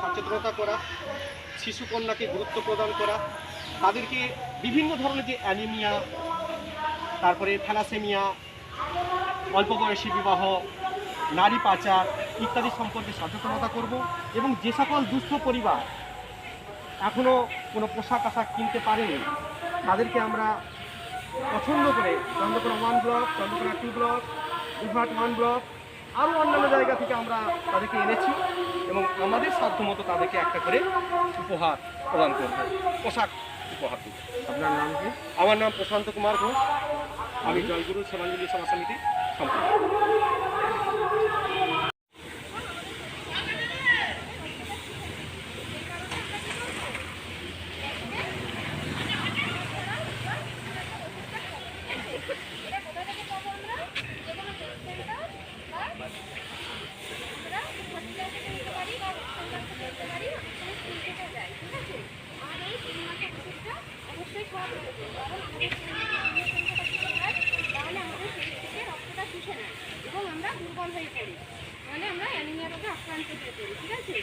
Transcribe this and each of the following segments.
সচেতনতা করা শিশু কন্যাকে গুরুত্ব প্রদান করা, তাদেরকে বিভিন্ন ধরনের যে অ্যানিমিয়া, তারপরে থ্যালাসেমিয়া, অল্প বয়সী বিবাহ, নারী পাচার ইত্যাদি সম্পর্কে সচেতনতা করব এবং যে সকল দুস্থ পরিবার এখনও কোনো পোশাক আশাক কিনতে পারেনি, তাদেরকে আমরা পছন্দ করে Chandrakona one block Chandrakona two block Gujarat one block আরও অন্যান্য জায়গা থেকে আমরা তাদেরকে এনেছি এবং আমাদের সাধ্যমতো তাদেরকে একটা করে উপহার প্রদান করব। পোশাক উপহার দিব। আপনার নাম কি? আমার নাম প্রশান্ত কুমার ঘোষ। আমি জয়গুরু সেবাঞ্জলি সভা সমিতি সম্পাদক তাহলে আমাদের শরীর থেকে রক্তটা শুষে নেয় এবং আমরা দুর্বল হয়ে পড়ি মানে আমরা অ্যানিমিয়া রোগে আক্রান্ত হয়ে পড়ি ঠিক আছে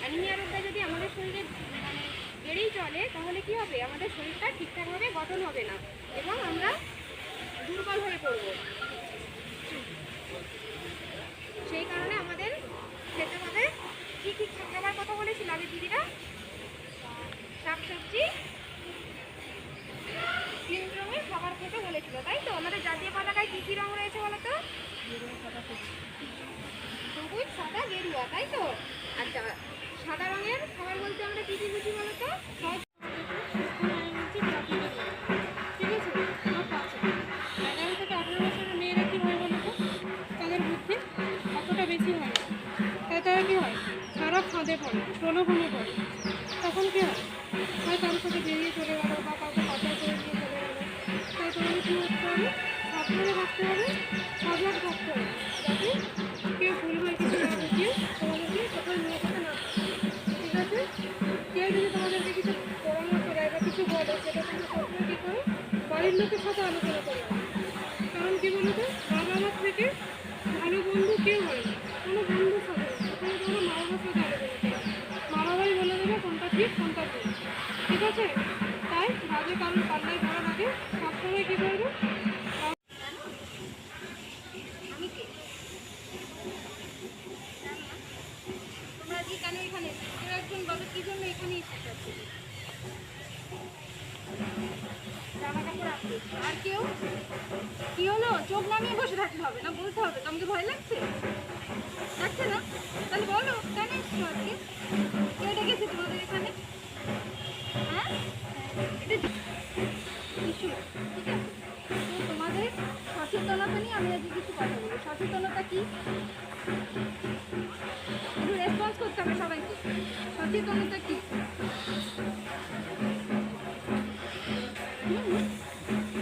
অ্যানিমিয়া রোগটা যদি আমাদের শরীরে মানে বেড়েই চলে তাহলে কি হবে আমাদের শরীরটা ঠিকঠাকভাবে গঠন হবে না এবং আমরা দুর্বল হয়ে পড়ব সেই কারণে আমাদের খেতে হবে কী কী কথা বলেছিল আগে দিদিরা শাকসবজি তিন রঙের খাবার তাই তো? আমাদের জাতীয় পতাকায় কী কী রং রয়েছে বলো তো? সবুজ, সাদা, গেরুয়া, তাই তো? আচ্ছা সাদা রঙের খাবার বলতে আমরা কী কী বুঝি বলো তো? বেশি হয় তারা কী হয় খারাপ ফাঁদে পড়ে প্রলোভনে পড়ে তখন কী হয়? কিছু বলে সেটা তুমি প্রথমে কী করো বাড়ির লোকের সাথে আলোচনা করে কারণ কি বলো তো বাবা মার থেকে ভালো বন্ধু কেউ হয় না কোনো বন্ধুর সাথে। ওখানে তোমার মা বাবার সাথে আলোচনা করো মা বাবাই বলে দেবে কোনটা ঠিক কোনটা ভুল ঠিক আছে তাই বাজে কারোর পাল্লায় পড়ার আগে সবসময় কী করবে কেন এখানে একজন বলো, কি জন্য এখানে এসেছ আর কেউ? কি হলো? চোখ নামিয়ে বসে থাকতে হবে না? বলতে হবে। তোমাকে ভয় লাগছে? লাগছে না? তাহলে বলো, কেন এসছো আজকে? কে ডেকেছে তোমাদের এখানে? হ্যাঁ? এটা তো তোমাদের সচেতনতা নিয়ে আমি আজকে কিছু কথা বলব। সচেতনতা কি? একটু রেসপন্স করতে হবে সবাইকে। সচেতনতা কি? Thank you.